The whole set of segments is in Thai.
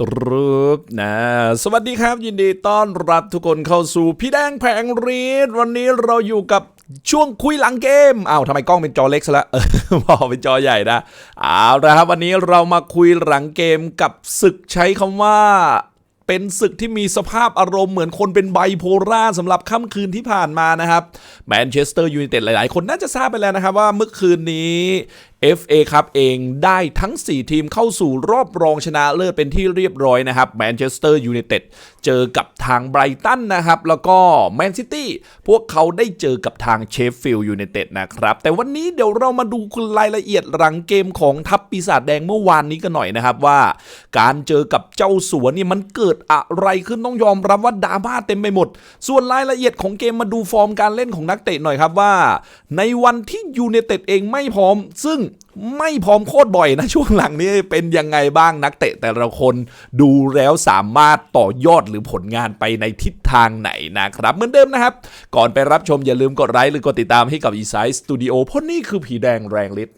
ตรึบนะสวัสดีครับ ยินดีต้อนรับทุกคนเข้าสู่พี่แดงแผงรีดวันนี้เราอยู่กับช่วงคุยหลังเกมอ้าวทำไมกล้องเป็นจอเล็กซะละเออพอเป็นจอใหญ่นะเอาละครับวันนี้เรามาคุยหลังเกมกับศึกใช้คำว่า เป็นศึกที่มีสภาพอารมณ์เหมือนคนเป็นไบโพล่าสำหรับค่ำคืนที่ผ่านมานะครับแมนเชสเตอร์ยูไนเต็ดหลาย ๆ คนน่าจะทราบไปแล้วนะครับว่าเมื่อคืนนี้ FA ครับเองได้ทั้ง 4 ทีมเข้าสู่รอบรองชนะเลิศเป็นที่เรียบร้อยนะครับแมนเชสเตอร์ยูไนเต็ดเจอกับทางไบรตันนะครับ แล้วก็แมนซิตี้พวกเขาได้เจอกับทางเชฟฟิลด์ยูไนเต็ดนะครับ แต่วันนี้เดี๋ยวเรามาดูรายละเอียดหลังเกมของทัพปีศาจแดงเมื่อวานนี้กันหน่อยนะครับว่า การเจอกับเจ้าสัวนี่มันเกิดอะไรขึ้นต้องยอมรับว่าดราม่าเต็มไปหมด ส่วนรายละเอียดของเกมมาดูฟอร์มการเล่นของนักเตะหน่อยครับว่า ในวันที่ยูไนเต็ดเองไม่พร้อม ซึ่งไม่พร้อมโคตรบ่อยนะ ช่วงหลังนี้เป็นยังไงบ้างนักเตะแต่ละคนดูแล้วสามารถต่อยอดหรือผลงานไปในทิศทางไหนนะครับ เหมือนเดิมนะครับ ก่อนไปรับชมอย่าลืมกดไลค์หรือกดติดตามให้กับ e s i สตูดิโอเพราะนี่คือผีแดงแรงฤทธิ์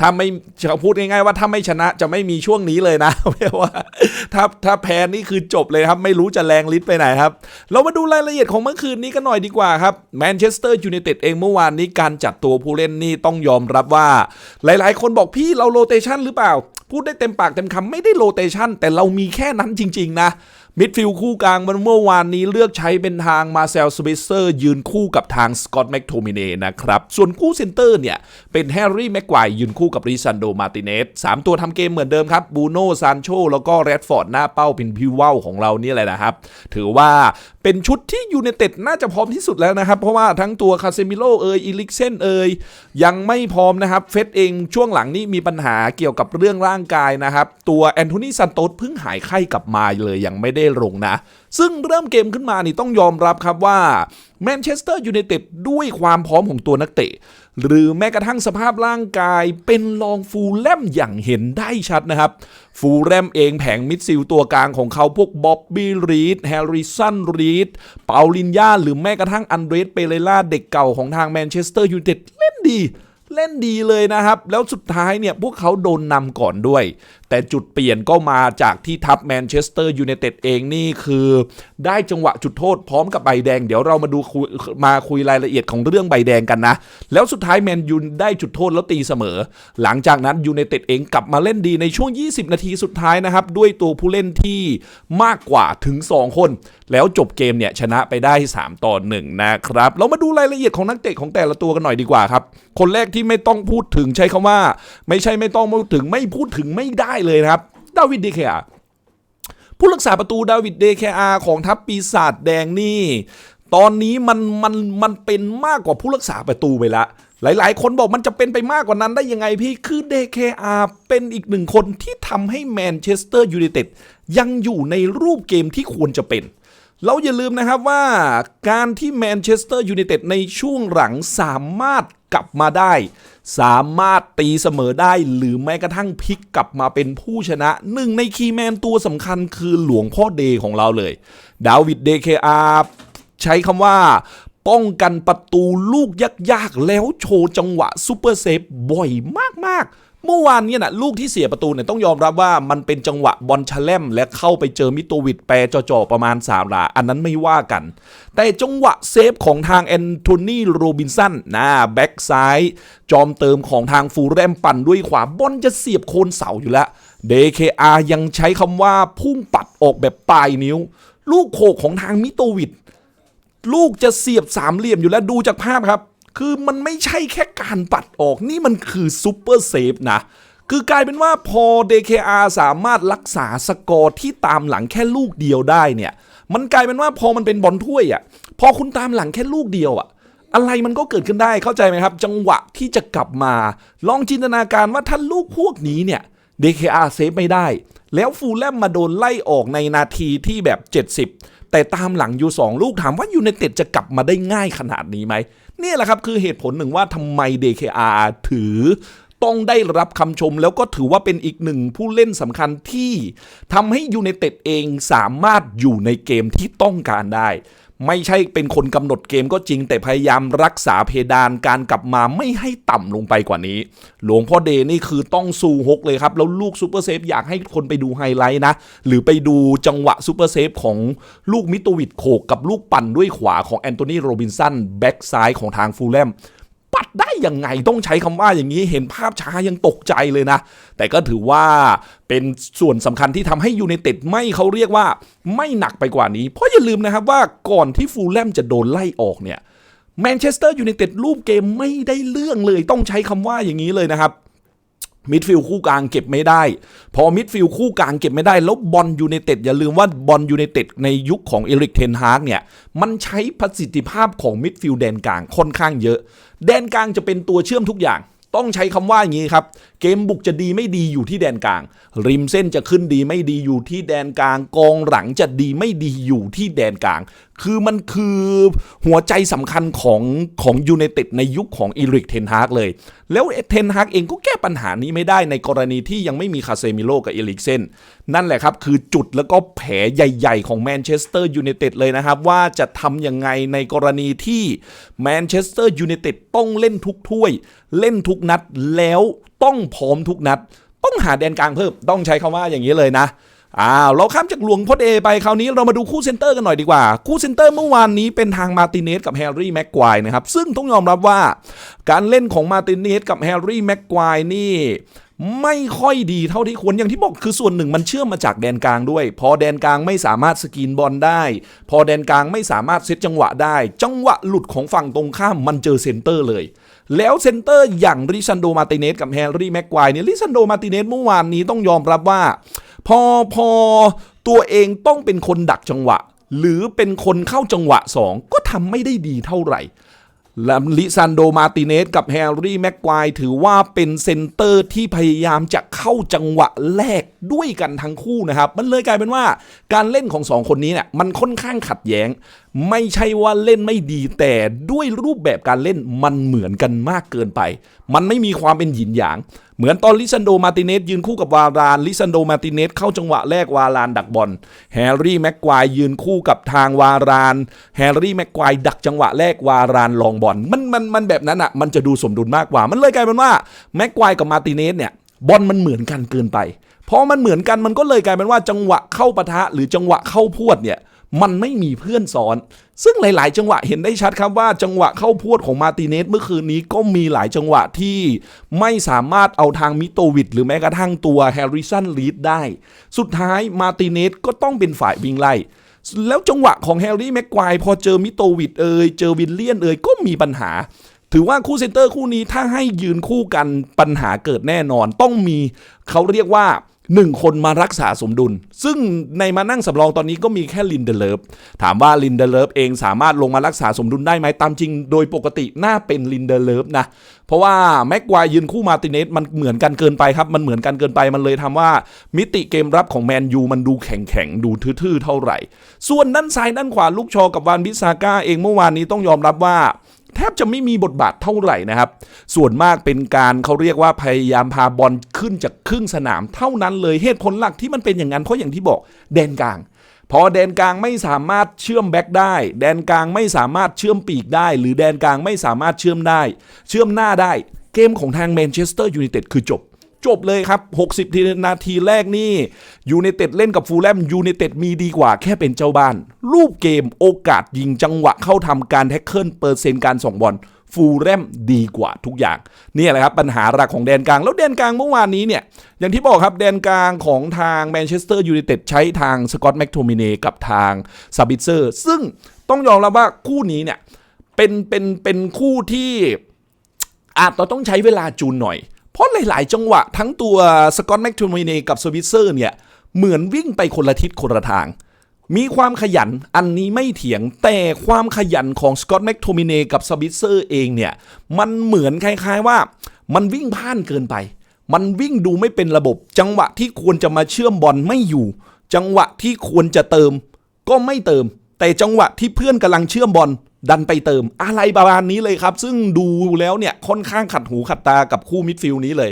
ถ้าไม่จะพูดง่ายๆว่าถ้าไม่ชนะจะไม่มีช่วงนี้เลยนะไม่ว่า ถ้าถ้าแพ้นี่คือจบเลยครับ ไม่รู้จะแรงฤทธิ์ไปไหนครับ เรามาดูรายละเอียดของเมื่อคืนนี้กันหน่อยดีกว่าครับแมนเชสเตอร์ยูไนเต็ดเองเมื่อวานนี้การจัดตัวผู้เล่นนี่ต้องยอมรับว่า หลายๆ คนบอกพี่เราโรเตชันหรือเปล่า พูดได้เต็มปากเต็มคำไม่ได้โรเตชันแต่เรามีแค่นั้นจริง ๆ นะ มิดฟิลด์คู่กลางมันเมื่อวานนี้เลือกใช้เป็นทางมาเซลสวิสเซอร์ยืนคู่กับทางสกอตแมคโทมิเนนะครับ ส่วนคู่เซนเตอร์เนี่ย เป็นแฮร์รี่แม็กควยืนคู่กับริซันโดมาติเนสสามตัวทำเกมเหมือนเดิมครับบูโน่ซานโชแล้วก็แรดฟอร์ดหน้าเป้าเป็นพิวเวลของเรานี่แหละนะครับ ถือว่าเป็นชุดที่ยูไนเต็ดน่าจะพร้อมที่สุดแล้วนะครับ เพราะว่าทั้งตัวคาเซมิโลเอยอีลิกเซนเอยยังไม่พร้อมนะครับเฟสเองช่วงหลังนี้มีปัญหาเกี่ยวกับเรื่องร่างกายนะครับตัวแอนโทนีซันโตสเพิ่งหายไข้กลับมาเลยยังไม่ได้ลงนะ ซึ่งเริ่มเกมขึ้นมานี่ต้องยอมรับครับว่าแมนเชสเตอร์ยูไนเต็ดด้วยความพร้อมของตัวนักเตะ หรือแม้กระทั่งสภาพร่างกายเป็นรองฟูลแลมอย่างเห็นได้ชัดนะครับ ฟูลแลมเองแผงมิดซิลตัวกลางของเขาพวกบ๊อบบี้รีดแฮร์ริสันรีดเปาลินยาหรือแม้กระทั่งอันเดรสเปเรล่าเด็กเก่าของทางแมนเชสเตอร์ยูไนเต็ดเล่นดี เล่นดีเลยนะครับ แล้วสุดท้ายเนี่ยพวกเขาโดนนำก่อนด้วย แต่จุดเปลี่ยนก็มาจากที่ทัพแมนเชสเตอร์ยูไนเต็ดเองนี่คือ ได้จังหวะจุดโทษพร้อมกับใบแดง เดี๋ยวเรามาดูมาคุยรายละเอียดของเรื่องใบแดงกันนะ แล้วสุดท้ายแมนยูได้จุดโทษแล้วตีเสมอ หลังจากนั้นยูไนเต็ดเองกลับมาเล่นดีในช่วง 20 นาทีสุดท้ายนะครับ ด้วยตัวผู้เล่นที่มากกว่าถึง 2 คน แล้วจบเกมเนี่ยชนะไปได้ 3 ต่อ 1 นะครับ เรามาดูรายละเอียดของนักเตะของแต่ละตัวกันหน่อยดีกว่าครับคนแรกที่ไม่ต้องพูดถึงใช้คำว่า ไม่ใช่ไม่ต้องพูดถึงไม่พูดถึงไม่ได้เลยนะครับดาวิดเดเคอาผู้รักษาประตูดาวิดเดเคอาของทัพปีศาจแดงนี่ ตอนนี้มันมันมันเป็นมากกว่าผู้รักษาประตูไปละหลาย ๆ คนบอกมันจะเป็นไปมากกว่านั้นได้ยังไงพี่ คือ DKR เป็นอีกหนึ่งคนที่ทำให้แมนเชสเตอร์ยูไนเต็ดยังอยู่ในรูปเกมที่ควรจะเป็น เราอย่าลืมนะครับว่าการที่แมนเชสเตอร์ยูไนเต็ดในช่วงหลังสามารถกลับมาได้ สามารถตีเสมอได้หรือแม้กระทั่งพลิกกลับมาเป็นผู้ชนะหนึ่งในคีย์แมนตัวสำคัญคือหลวงพ่อเดของเราเลย ดาวิดเดเคอาใช้คำว่า ป้องกันประตูลูกยากๆ แล้วโชว์จังหวะซูเปอร์เซฟบ่อยมากๆ เมื่อวานเนี่ยนะลูกที่เสียประตูเนี่ยต้องยอมรับว่ามันเป็นจังหวะบอลชแลมและเข้าไปเจอมิโตวิดแปรจ่อๆประมาณสามหลา อันนั้นไม่ว่ากัน แต่จังหวะเซฟของทางแอนโทนีโรบินสันนะแบ็กซ้าย จอมเติมของทางฟูแรมปั่นด้วยขวาบอลจะเสียบโคนเสาอยู่แล้ว DKR ยังใช้คำว่าพุ่งปัดออกแบบปลายนิ้ว ลูกโขกของทางมิโตวิด ลูกจะเสียบสามเหลี่ยมอยู่แล้วดูจากภาพครับ คือมันไม่ใช่แค่การปัดออกนี่มันคือซูเปอร์เซฟนะคือกลายเป็นว่าพอ DKR สามารถรักษาสกอร์ที่ตามหลังแค่ลูกเดียวได้เนี่ย มันกลายเป็นว่าพอมันเป็นบอลถ้วยอะ่ะ พอคุณตามหลังแค่ลูกเดียวอะ อะไรมันก็เกิดขึ้นได้เข้าใจไหมครับ จังหวะที่จะกลับมา ลองจินตนาการว่าถ้าลูกพวกนี้เนี่ย DKR เซฟไม่ได้ แล้วฟูลแลมมาโดนไล่ออกในนาทีที่แบบ 70 แต่ตามหลังอยู่2ลูกถามว่ายูไนเต็ดจะกลับมาได้ง่ายขนาดนี้ไหมนี่แหละครับคือเหตุผลหนึ่งว่าทำไม DKR ถือต้องได้รับคำชมแล้วก็ถือว่าเป็นอีกหนึ่งผู้เล่นสำคัญที่ทำให้ยูไนเต็ดเองสามารถอยู่ในเกมที่ต้องการได้ ไม่ใช่เป็นคนกำหนดเกมก็จริง แต่พยายามรักษาเพดานการกลับมาไม่ให้ต่ำลงไปกว่านี้ หลวงพ่อเดย์นี่คือต้องสู้ฮกเลยครับ แล้วลูกซูเปอร์เซฟอยากให้คนไปดูไฮไลท์นะ หรือไปดูจังหวะซูเปอร์เซฟของลูกมิโตวิดโขกกับลูกปั่นด้วยขวาของแอนโทนีโรบินสันแบ็กซ้ายของทางฟูลแลม ปัดได้ยังไงต้องใช้คำว่าอย่างนี้เห็นภาพช้ายังตกใจเลยนะ แต่ก็ถือว่าเป็นส่วนสำคัญที่ทำให้ยูไนเต็ดไม่เขาเรียกว่าไม่หนักไปกว่านี้ เพราะอย่าลืมนะครับว่าก่อนที่ฟูลแลมจะโดนไล่ออกเนี่ยแมนเชสเตอร์ยูไนเต็ดรูปเกมไม่ได้เรื่องเลยต้องใช้คำว่าอย่างนี้เลยนะครับ มิดฟิลคู่กลางเก็บไม่ได้ พอมิดฟิลคู่กลางเก็บไม่ได้ แล้วบอลยูไนเต็ดอย่าลืมว่าบอลยูไนเต็ดในยุคของเอริกเทนฮากเนี่ย มันใช้ประสิทธิภาพของมิดฟิลด์แดนกลางค่อนข้างเยอะ แดนกลางจะเป็นตัวเชื่อมทุกอย่างต้องใช้คำว่าอย่างนี้ครับ เกมบุกจะดีไม่ดีอยู่ที่แดนกลาง ริมเส้นจะขึ้นดีไม่ดีอยู่ที่แดนกลางกองหลังจะดีไม่ดีอยู่ที่แดนกลาง คือมันคือหัวใจสำคัญของของยูไนเต็ดในยุคของอีริกเทนฮากเลย แล้วเทนฮากเองก็แก้ปัญหานี้ไม่ได้ในกรณีที่ยังไม่มีคาเซมิโลกับเอลิกเซนนั่นแหละครับ คือจุดแล้วก็แผลใหญ่ ๆ ของแมนเชสเตอร์ยูไนเต็ดเลยนะครับ ว่าจะทำยังไงในกรณีที่แมนเชสเตอร์ยูไนเต็ดต้องเล่นทุกถ้วย เล่นทุกนัดแล้วต้องพร้อมทุกนัด ต้องหาแดนกลางเพิ่มต้องใช้คำว่าอย่างนี้เลยนะ อ้าวเราข้ามจากหลวงพ่อเดไปคราวนี้เรามาดูคู่เซนเตอร์กันหน่อยดีกว่า คู่เซนเตอร์เมื่อวานนี้เป็นทางมาติเนสกับแฮร์รี่แม็กควายนะครับ ซึ่งต้องยอมรับว่าการเล่นของมาติเนสกับแฮร์รี่แม็กควายนี่ไม่ค่อยดีเท่าที่ควรอย่างที่บอกคือส่วนหนึ่งมันเชื่อมมาจากแดนกลางด้วย พอแดนกลางไม่สามารถสกรีนบอลได้ พอแดนกลางไม่สามารถเซตจังหวะได้ จังหวะหลุดของฝั่งตรงข้ามมันเจอเซนเตอร์เลย แล้วเซนเตอร์อย่างริชันโดมาติเนสกับแฮร์รี่แม็กควายเนี่ยริชันโดมาติเนสเมื่อวานนี้ต้องยอมรับว่า พอพอตัวเองต้องเป็นคนดักจังหวะ หรือเป็นคนเข้าจังหวะ 2 ก็ทำไม่ได้ดีเท่าไหร่แลลิซันโดมาติเนสกับแฮร์รี่แม็กควายถือว่าเป็นเซนเตอร์ที่พยายามจะเข้าจังหวะแรกด้วยกันทั้งคู่นะครับ มันเลยกลายเป็นว่าการเล่นของสองคนนี้เนี่ยมันค่อนข้างขัดแย้ง ไม่ใช่ว่าเล่นไม่ดีแต่ด้วยรูปแบบการเล่นมันเหมือนกันมากเกินไป มันไม่มีความเป็นหยินหยาง เหมือนตอนลิซันโดมาติเนสยืนคู่กับวารานลิซันโดมาติเนสเข้าจังหวะแรกวารานดักบอลแฮร์รี่แม็กควายยืนคู่กับทางวารานแฮร์รี่แม็กควายดักจังหวะแรกวารานลองบอลมันมันมันแบบนั้นอะมันจะดูสมดุลมากกว่า มันเลยกลายเป็นว่าแม็กควายกับมาติเนสเนี่ยบอลมันเหมือนกันเกินไปพอมันเหมือนกันมันก็เลยกลายเป็นว่าจังหวะเข้าปะทะหรือจังหวะเข้าพวดเนี่ย มันไม่มีเพื่อนซ้อน ซึ่งหลาย ๆ จังหวะเห็นได้ชัดครับว่าจังหวะเข้าพวดของมาติเนสเมื่อคืนนี้ก็มีหลายจังหวะที่ไม่สามารถเอาทางมิโตวิดหรือแม้กระทั่งตัวแฮร์ริสันลีดได้ สุดท้ายมาติเนสก็ต้องเป็นฝ่ายวิ่งไล่แล้วจังหวะของแฮร์รี่แม็กควายพอเจอมิโตวิดเอยเจอวิลเลียนเอยก็มีปัญหา ถือว่าคู่เซนเตอร์คู่นี้ถ้าให้ยืนคู่กันปัญหาเกิดแน่นอนต้องมีเขาเรียกว่า หนึ่งคนมารักษาสมดุล ซึ่งในมานั่งสำรองตอนนี้ก็มีแค่ลินเดเลฟถามว่าลินเดเลฟเองสามารถลงมารักษาสมดุลได้ไหมตามจริงโดยปกติน่าเป็นลินเดเลฟนะ เพราะว่าแม็กควายยืนคู่มาติเนสมันเหมือนกันเกินไปครับ มันเหมือนกันเกินไปมันเลยทำว่า มิติเกมรับของแมนยูมันดูแข็งแข็งดูทื่อๆเท่าไหร่ ส่วนด้านซ้ายด้านขวาลูกชอกับวานบิซาก้าเองเมื่อวานนี้ต้องยอมรับว่า แทบจะไม่มีบทบาทเท่าไหร่นะครับ ส่วนมากเป็นการเขาเรียกว่าพยายามพาบอลขึ้นจากครึ่งสนามเท่านั้นเลยเหตุผลหลักที่มันเป็นอย่างนั้นเพราะอย่างที่บอกแดนกลาง พอแดนกลางไม่สามารถเชื่อมแบ็กได้ แดนกลางไม่สามารถเชื่อมปีกได้ หรือแดนกลางไม่สามารถเชื่อมได้ เชื่อมหน้าได้ เกมของทางแมนเชสเตอร์ยูไนเต็ดคือจบ จบเลยครับ 60 ทีนาทีแรกนี่ยูไนเต็ดเล่นกับฟูลแลมยูไนเต็ดมีดีกว่าแค่เป็นเจ้าบ้าน รูปเกมโอกาสยิงจังหวะเข้าทำการแท็กเกิลเปอร์เซ็นต์การส่งบอลฟูลแลมดีกว่าทุกอย่าง นี่แหละครับ ปัญหาหลักของแดนกลาง แล้วแดนกลางเมื่อวานนี้เนี่ย อย่างที่บอกครับ แดนกลางของทางแมนเชสเตอร์ยูไนเต็ดใช้ทางสกอตแม็กโทมิเนกับทางซาบิเซอร์ ซึ่งต้องยอมรับว่าคู่นี้เนี่ยเป็นเป็นเป็นคู่ที่อาจจะต้องใช้เวลาจูนหน่อย เพราะหลาย ๆ จังหวะทั้งตัวสกอตแม็กทูมิเนกับสวิตเซอร์เนี่ย เหมือนวิ่งไปคนละทิศคนละทาง มีความขยันอันนี้ไม่เถียงแต่ความขยันของสกอตแม็กโทมิเนกับสวิตเซอร์เองเนี่ย มันเหมือนคล้ายๆว่ามันวิ่งพลาดเกินไป มันวิ่งดูไม่เป็นระบบ จังหวะที่ควรจะมาเชื่อมบอลไม่อยู่ จังหวะที่ควรจะเติม ก็ไม่เติม แต่จังหวะที่เพื่อนกำลังเชื่อมบอล ดันไปเติมอะไรประมาณนี้เลยครับ ซึ่งดูแล้วเนี่ย ค่อนข้างขัดหูขัดตากับคู่มิดฟิลด์นี้เลย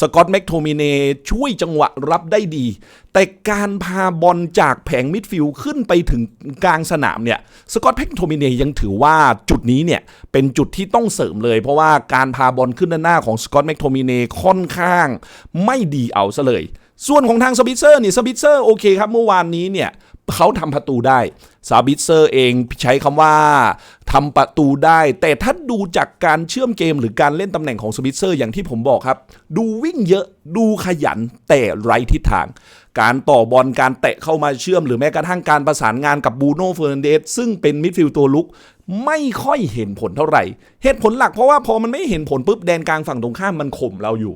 สกอตแม็กโทมิเนช่วยจังหวะรับได้ดี แต่การพาบอลจากแผงมิดฟิลด์ขึ้นไปถึงกลางสนามเนี่ย สกอตแม็กโทมิเนยังถือว่าจุดนี้เนี่ย เป็นจุดที่ต้องเสริมเลย เพราะว่าการพาบอลขึ้นด้านหน้าของสกอตแม็กโทมิเนค่อนข้าง ไม่ดีเอาซะเลย ส่วนของทางสปิเซอร์นี่สปิเซอร์โอเคครับเมื่อวานนี้เนี่ย เขาทำประตูได้ซาบิเซอร์เองใช้คำว่าทำประตูได้ แต่ถ้าดูจากการเชื่อมเกมหรือการเล่นตำแหน่งของสปิเซอร์อย่างที่ผมบอกครับ ดูวิ่งเยอะดูขยันแต่ไร้ทิศทาง การต่อบอลการเตะเข้ามาเชื่อม หรือแม้กระทั่งการประสานงานกับบูโน่เฟอร์นันเดสซึ่งเป็นมิดฟิลด์ตัวลุกไม่ค่อยเห็นผลเท่าไหร่ เหตุผลหลักเพราะว่าพอมันไม่เห็นผลปุ๊บแดนกลางฝั่งตรงข้ามมันข่มเราอยู่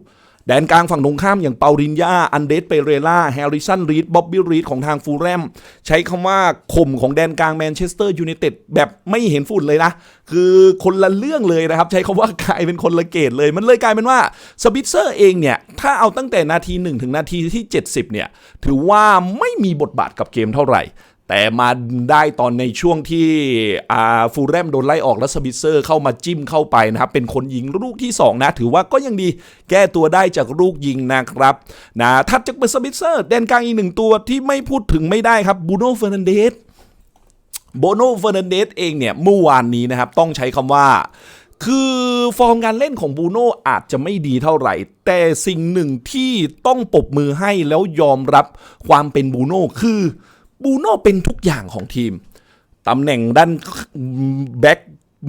แดนกลางฝั่งตรงข้ามอย่างเปารินยาอันเดสเปเรล่าแฮร์ริสันรีดบ๊อบบี้รีดของทางฟูลแรมใช้คำว่าข่มของแดนกลางแมนเชสเตอร์ยูไนเต็ดแบบไม่เห็นฝุ่นเลยนะ คือคนละเรื่องเลยนะครับ ใช้คำว่ากลายเป็นคนละเกตเลย มันเลยกลายเป็นว่าสปิเซอร์เองเนี่ย ถ้าเอาตั้งแต่นาที 1 ถึงนาทีที่ 70 เนี่ย ถือว่าไม่มีบทบาทกับเกมเท่าไหร่ แต่มาได้ตอนในช่วงที่อาฟูแรมโดนไล่ออกแล้วสปิเซอร์เข้ามาจิ้มเข้าไปนะครับ เป็นคนยิงลูกที่ 2 นะ ถือว่าก็ยังดีแก้ตัวได้จากลูกยิงนะครับนะถัดจากเป็นสปิเซอร์แดนกลางอีกหนึ่งตัวที่ไม่พูดถึงไม่ได้ครับบูโน่เฟอร์นันเดสโบโนเฟอร์นันเดสเองเนี่ยเมื่อวานนี้นะครับ ต้องใช้คำว่า คือฟอร์มการเล่นของบูโน่อาจจะไม่ดีเท่าไหร่ แต่สิ่งหนึ่งที่ต้องปรบมือให้แล้วยอมรับความเป็นบูโน่คือ บูโน่เป็นทุกอย่างของทีม ตำแหน่งด้านแบ็ก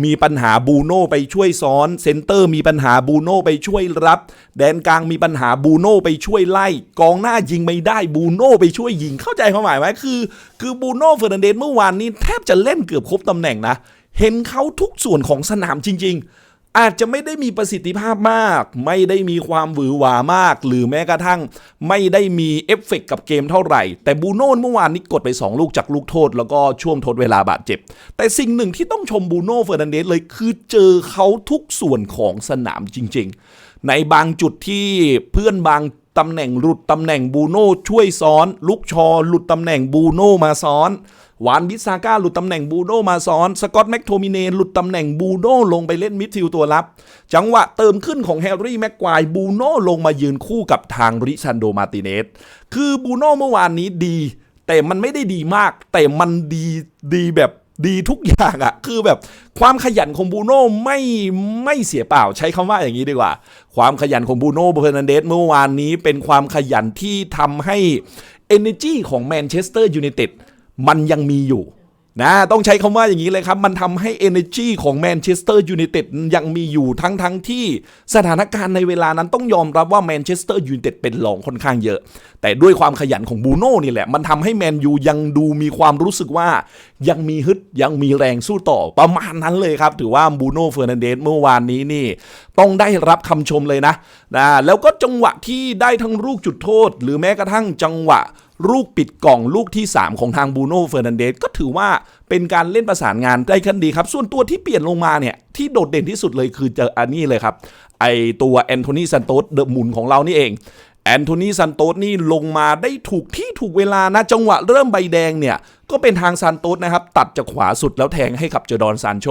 มีปัญหาบูโน่ไปช่วยซ้อนเซนเตอร์มีปัญหาบูโน่ไปช่วยรับ แดนกลางมีปัญหาบูโน่ไปช่วยไล่ กองหน้ายิงไม่ได้บูโน่ไปช่วยยิงเข้าใจความหมายไหมคือ คือบูโน่เฟอร์นันเดสเมื่อวานนี้แทบจะเล่นเกือบครบตำแหน่งนะ เห็นเขาทุกส่วนของสนามจริง ๆ อาจจะไม่ได้มีประสิทธิภาพมาก ไม่ได้มีความหวือหวามาก หรือแม้กระทั่ง ไม่ได้มีเอฟเฟกต์กับเกมเท่าไหร่ แต่บูโน่เมื่อวานนี้กดไป 2 ลูกจากลูกโทษ แล้วก็ช่วงทดเวลาบาดเจ็บ แต่สิ่งหนึ่งที่ต้องชมบูโน่เฟอร์นันเดสเลยคือเจอเขาทุกส่วนของสนามจริง ๆ ในบางจุดที่เพื่อนบางตำแหน่งหลุดตำแหน่งบูโน่ช่วยซ้อน ลุกชอหลุดตำแหน่งบูโน่มาซ้อน วานบิสซาก้าหลุดตำแหน่งบูโนมาซ้อน สกอตแม็กโทมิเนหลุดตำแหน่งบูโน่ลงไปเล่นมิดฟิลด์ตัวรับ จังหวะเติมขึ้นของแฮร์รี่แม็กควายบูโน่ลงมายืนคู่กับทางริชันโดมาติเนสคือบูโน่เมื่อวานนี้ดี แต่มันไม่ได้ดีมาก แต่มันดีดีแบบดีทุกอย่างอะคือแบบความขยันของบูโน่ไม่ไม่เสียเปล่าใช้คำว่าอย่างนี้ดีกว่า ความขยันของบูโน่เฟอร์นันเดสเมื่อวานนี้เป็นความขยันที่ทำให้ energy ของแมนเชสเตอร์ยูไนเต็ด มันยังมีอยู่นะต้องใช้คำว่าอย่างนี้เลยครับ มันทำให้ energy ของแมนเชสเตอร์ยูไนเต็ดยังมีอยู่ทั้งทั้งที่สถานการณ์ในเวลานั้นต้องยอมรับว่าแมนเชสเตอร์ยูไนเต็ดเป็นรองค่อนข้างเยอะ แต่ด้วยความขยันของบูโน่นี่แหละ มันทำให้แมนยูยังดูมีความรู้สึกว่า ยังมีฮึดยังมีแรงสู้ต่อประมาณนั้นเลยครับ ถือว่าบูโน่เฟอร์นันเดสเมื่อวานนี้นี่ ต้องได้รับคำชมเลยนะนะแล้วก็จังหวะที่ได้ทั้งลูกจุดโทษ หรือแม้กระทั่งจังหวะลูกปิดกล่องลูกที่ 3 ของทางบูโน่เฟอร์นันเดสก็ถือว่าเป็นการเล่นประสานงานได้ขั้นดีครับ ส่วนตัวที่เปลี่ยนลงมาเนี่ย ที่โดดเด่นที่สุดเลยคือเจออันนี้เลยครับ ไอตัวแอนโทนีซันโตสเดอะหมุนของเรานี่เองแอนโทนีซันโตสนี่ลงมาได้ถูกที่ถูกเวลานะ จังหวะเริ่มใบแดงเนี่ย ก็เป็นทางซานโตสนะครับ ตัดจากขวาสุดแล้วแทงให้กับเจอดอนซานโช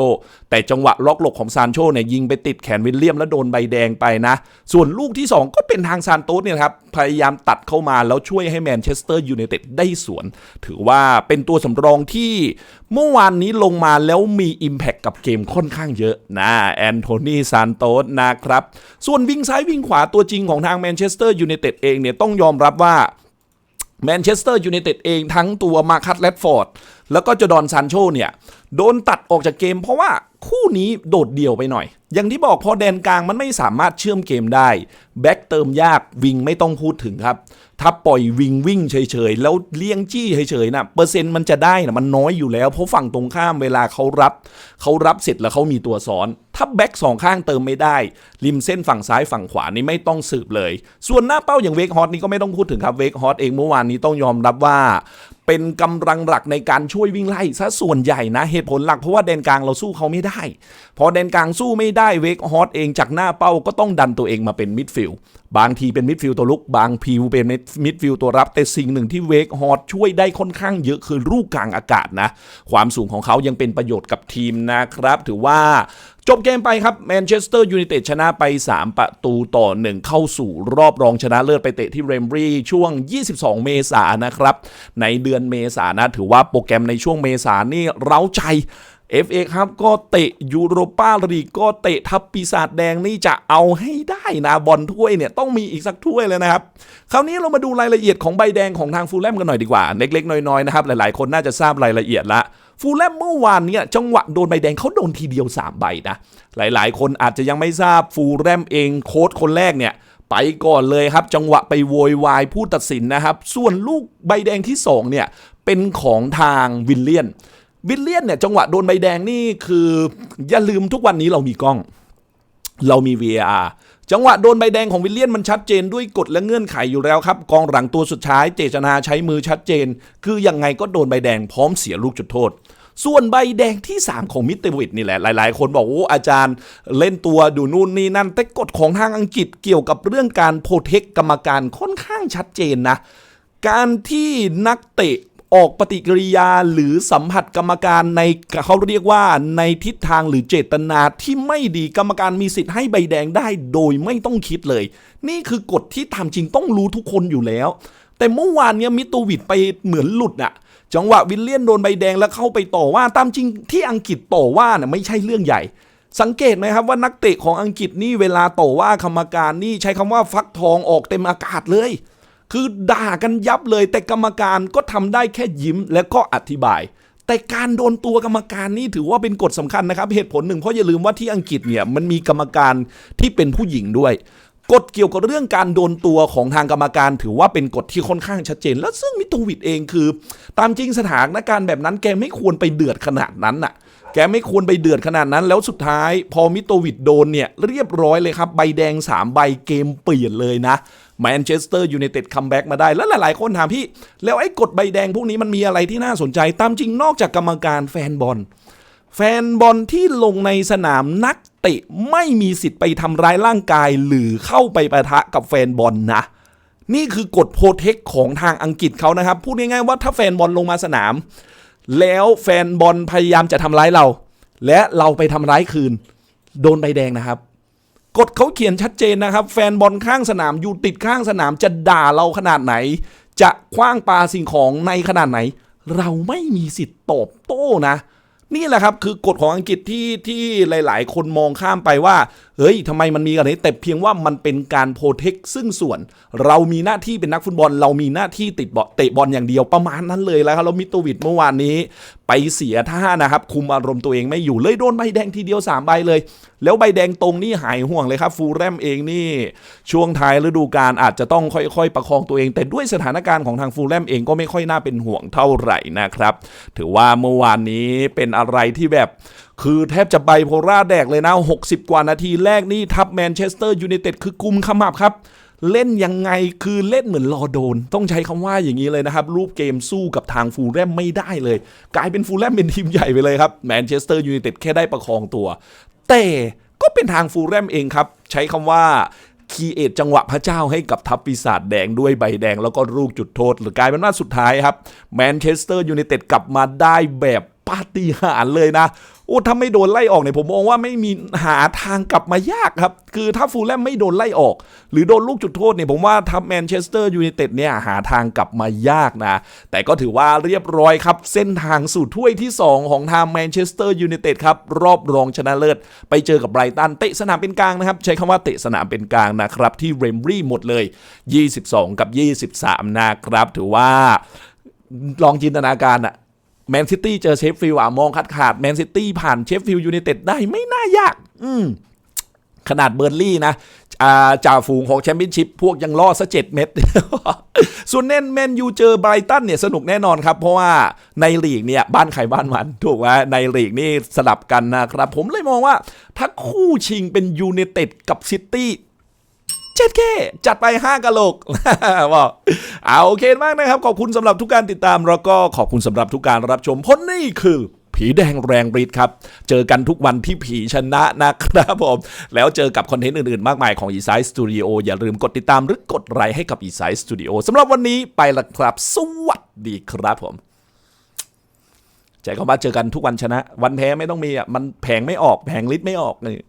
แต่จังหวะล็อกหลบของซานโชเนี่ยยิงไปติดแขนวิลเลียมแล้วโดนใบแดงไปนะ ส่วนลูกที่ 2 ก็เป็นทางซานโตสเนี่ยครับ พยายามตัดเข้ามาแล้วช่วยให้แมนเชสเตอร์ยูไนเต็ดได้สวน ถือว่าเป็นตัวสำรองที่เมื่อวานนี้ลงมาแล้วมี Impact กับเกมค่อนข้างเยอะนะแอนโทนีซานโตสนะครับ ส่วนวิ่งซ้ายวิ่งขวาตัวจริงของทางแมนเชสเตอร์ยูไนเต็ดเองเนี่ยต้องยอมรับว่า แมนเชสเตอร์ยูไนเต็ดเองทั้งตัวมาคัตแรดฟอร์ดแล้วก็จอดอนซานโชเนี่ยโดนตัดออกจากเกมเพราะว่าคู่นี้โดดเดี่ยวไปหน่อย อย่างที่บอกพอแดนกลางมันไม่สามารถเชื่อมเกมได้ แบ็กเติมยากวิงไม่ต้องพูดถึงครับ ถ้าปล่อยวิงวิ่งเฉยๆ แล้วเลี้ยงจี้เฉยๆนะเปอร์เซ็นต์มันจะได้นะมันน้อยอยู่แล้ว เพราะฝั่งตรงข้ามเวลาเขารับเขารับเสร็จแล้วเขามีตัวซ้อน ถ้าแบ็กสองข้างเติมไม่ได้ ริมเส้นฝั่งซ้ายฝั่งขวานี่ไม่ต้องสืบเลย ส่วนหน้าเป้าอย่างเวกฮอตนี่ก็ไม่ต้องพูดถึงครับเวกฮอตเองเมื่อวานนี้ต้องยอมรับว่า เป็นกำลังหลักในการช่วยวิ่งไล่ซะส่วนใหญ่นะเหตุผลหลักเพราะว่าแดนกลางเราสู้เขาไม่ได้ พอแดนกลางสู้ไม่ได้เวกฮอตเองจากหน้าเป้าก็ต้องดันตัวเองมาเป็นมิดฟิลด์บางทีเป็นมิดฟิลด์ตัวลุก บางพิวเป็นมิดฟิลด์ตัวรับ แต่สิ่งหนึ่งที่เวกฮอตช่วยได้ค่อนข้างเยอะคือลูกกลางอากาศนะ ความสูงของเขายังเป็นประโยชน์กับทีมนะครับ ถือว่า จบเกมไปครับแมนเชสเตอร์ยูไนเต็ดชนะไป 3 ประตูต่อ 1 เข้าสู่รอบรองชนะเลิศไปเตะที่เรมบรีช่วง 22 เมษายนนะครับ ในเดือนเมษายนนะถือว่าโปรแกรมในช่วงเมษายนนี่เร้าใจ FA ครับก็เตะยูโรปาลีกก็เตะทัพปีศาจแดงนี่จะเอาให้ได้นะบอลถ้วยเนี่ยต้องมีอีกสักถ้วยเลยนะครับ คราวนี้เรามาดูรายละเอียดของใบแดงของทางฟูลแลมกันหน่อยดีกว่า เล็กๆน้อยๆนะครับหลายๆ คนน่าจะทราบรายละเอียดละ ฟูลแลมเมื่อวานเนี่ยจังหวะโดนใบแดงเขาโดนทีเดียว 3 ใบนะ หลายๆ คนอาจจะยังไม่ทราบฟูลแลมเองโค้ชคนแรกเนี่ยไปก่อนเลยครับ จังหวะไปโวยวายผู้ตัดสินนะครับ ส่วนลูกใบแดงที่สองเนี่ย เป็นของทางวิลเลียน วิลเลียนเนี่ยจังหวะโดนใบแดงนี่คือ อย่าลืมทุกวันนี้เรามีกล้อง เรามี VAR จังหวะโดนใบแดงของวิลเลียนมันชัดเจนด้วยกฎและเงื่อนไขอยู่แล้วครับ กองหลังตัวสุดท้ายเจตนาใช้มือชัดเจน คือยังไงก็โดนใบแดงพร้อมเสียลูกจุดโทษ ส่วนใบแดงที่ 3 ของมิเตวิดนี่แหละ หลาย ๆ คนบอกโอ้อาจารย์เล่นตัวดูนู่นนี่นั่น แต่กฎของทางอังกฤษเกี่ยวกับเรื่องการโปรเทคกรรมการค่อนข้างชัดเจนนะ การที่นักเตะออกปฏิกิริยาหรือสัมผัสกรรมการในเขาเรียกว่าในทิศทางหรือเจตนาที่ไม่ดีกรรมการมีสิทธิ์ให้ใบแดงได้โดยไม่ต้องคิดเลย นี่คือกฎที่ตามจริงต้องรู้ทุกคนอยู่แล้ว แต่เมื่อวานเนี้ยมิโตวิดไปเหมือนหลุดอะจังหวะวิลเลียนโดนใบแดงแล้วเข้าไปต่อว่าตามจริงที่อังกฤษต่อว่าน่ะไม่ใช่เรื่องใหญ่ สังเกตไหมครับว่านักเตะของอังกฤษนี่เวลาต่อว่ากรรมการนี่ใช้คำว่าฟักทองออกเต็มอากาศเลย คือด่ากันยับเลยแต่กรรมการก็ทำได้แค่ยิ้มและก็อธิบาย แต่การโดนตัวกรรมการนี่ถือว่าเป็นกฎสำคัญนะครับ เหตุผลหนึ่งเพราะอย่าลืมว่าที่อังกฤษเนี่ยมันมีกรรมการที่เป็นผู้หญิงด้วย กฎเกี่ยวกับเรื่องการโดนตัวของทางกรรมการถือว่าเป็นกฎที่ค่อนข้างชัดเจน แล้วซึ่งมิโตวิดเองคือ ตามจริงสถานการณ์แบบนั้นแกไม่ควรไปเดือดขนาดนั้นน่ะ แกไม่ควรไปเดือดขนาดนั้น แล้วสุดท้ายพอมิโตวิดโดนเนี่ยเรียบร้อยเลยครับ ใบแดง 3 ใบเกมเปลี่ยนเลยนะแมนเชสเตอร์ยูไนเต็ดคัมแบ็กมาได้ แล้วหลาย ๆ คนถามพี่ แล้วไอ้กฎใบแดงพวกนี้มันมีอะไรที่น่าสนใจ ตามจริงนอกจากกรรมการแฟนบอลแฟนบอลที่ลงในสนามนัก เตะไม่มีสิทธิ์ไปทำร้ายร่างกายหรือเข้าไปประทะกับแฟนบอลนะ นี่คือกฎโปรเทคของทางอังกฤษเขานะครับ พูดง่ายๆว่าถ้าแฟนบอลลงมาสนาม แล้วแฟนบอลพยายามจะทำร้ายเรา และเราไปทำร้ายคืน โดนใบแดงนะครับกฎเขาเขียนชัดเจนนะครับ แฟนบอลข้างสนามอยู่ติดข้างสนามจะด่าเราขนาดไหน จะคว้างปาสิ่งของในขนาดไหน เราไม่มีสิทธิ์ตอบโต้นะ นี่แหละครับคือกฎของอังกฤษที่ที่หลาย ๆ คนมองข้ามไปว่า เฮ้ยทำไมมันมีอะไรแต่เพียงว่ามันเป็นการโปรเทคซึ่งส่วน เรามีหน้าที่เป็นนักฟุตบอล เรามีหน้าที่ติดบอลเตะบอลอย่างเดียวประมาณนั้นเลยแล้วครับแล้วมิโตวิดเมื่อวานนี้ ไปเสียท่านะครับ คุมอารมณ์ตัวเองไม่อยู่เลยโดนใบแดงทีเดียว3ใบเลย แล้วใบแดงตรงนี่หายห่วงเลยครับ ฟูลแรมเองนี่ ช่วงท้ายฤดูกาลอาจจะต้องค่อยๆ ประคองตัวเอง แต่ด้วยสถานการณ์ของทางฟูลแรมเองก็ไม่ค่อยน่าเป็นห่วงเท่าไหร่นะครับ ถือว่าเมื่อวานนี้เป็นอะไรที่แบบ คือแทบจะไบโพล่าแดกเลยนะ 60 กว่านาทีแรกนี่ทัพแมนเชสเตอร์ยูไนเต็ดคือกุมขมับครับ เล่นยังไงคือเล่นเหมือนรอโดน ต้องใช้คำว่าอย่างนี้เลยนะครับ รูปเกมสู้กับทางฟูลแรมไม่ได้เลย กลายเป็นฟูลแรมเป็นทีมใหญ่ไปเลยครับแมนเชสเตอร์ยูไนเต็ดแค่ได้ประคองตัว แต่ก็เป็นทางฟูลแรมเองครับ ใช้คำว่าคีเอทจังหวะพระเจ้าให้กับทัพปีศาจแดงด้วยใบแดงแล้วก็ลูกจุดโทษ หรือกลายเป็นว่าสุดท้ายครับแมนเชสเตอร์ยูไนเต็ดกลับมาได้แบบปาฏิหาริย์เลยนะ โอ้ถ้าไม่โดนไล่ออกเนี่ยผมมองว่าไม่มีหาทางกลับมายากครับ คือถ้าฟูลแลมไม่โดนไล่ออก หรือโดนลูกจุดโทษเนี่ยผมว่าทัพแมนเชสเตอร์ยูไนเต็ดเนี่ยหาทางกลับมายากนะ แต่ก็ถือว่าเรียบร้อยครับ เส้นทางสู่ถ้วยที่ 2 ของทางแมนเชสเตอร์ยูไนเต็ดครับ รอบรองชนะเลิศ ไปเจอกับไบรตันเตะสนามเป็นกลางนะครับ ใช้คำว่าเตะสนามเป็นกลางนะครับ ที่เรมบรีหมดเลย 22 กับ 23 นะครับ ถือว่าลองจินตนาการอะ แมนซิตี้เจอเชฟฟิลด์อะมองขาดขาดแมนซิตี้ผ่านเชฟฟิลด์ยูไนเต็ดได้ไม่น่ายาก อืมขนาดเบอร์ลี่นะจ่าฝูงของแชมเปี้ยนชิพพวกยังล่อซะเจ็ดเม็ด ส่วนเน้นแมนยูเจอไบรตันเนี่ยสนุกแน่นอนครับ เพราะว่าในลีกเนี่ยบ้านใครบ้านมัน ถูกไหมในลีกนี่สลับกันนะครับ ผมเลยมองว่าถ้าคู่ชิงเป็นยูไนเต็ดกับซิตี้ เจ็ดเคจัดไปห้ากะโหลกบอกเอาโอเคมากนะครับ ขอบคุณสำหรับทุกการติดตามแล้วก็ขอบคุณสำหรับทุกการรับชมเพราะนี่คือผีแดงแรงฤทธิ์ครับ เจอกันทุกวันที่ผีชนะนะครับผม แล้วเจอกับคอนเทนต์อื่น ๆ มากมายของ e s i สตูดิโออย่าลืมกดติดตามหรือกดไลค์ให้กับ e s i สตูดิโอสำหรับวันนี้ไปละครับ สวัสดีครับผมใจคำว่าเจอกันทุกวันชนะ วันแพ้ไม่ต้องมีอะมันแผงไม่ออกแผงฤทธิ์ไม่ออกนี่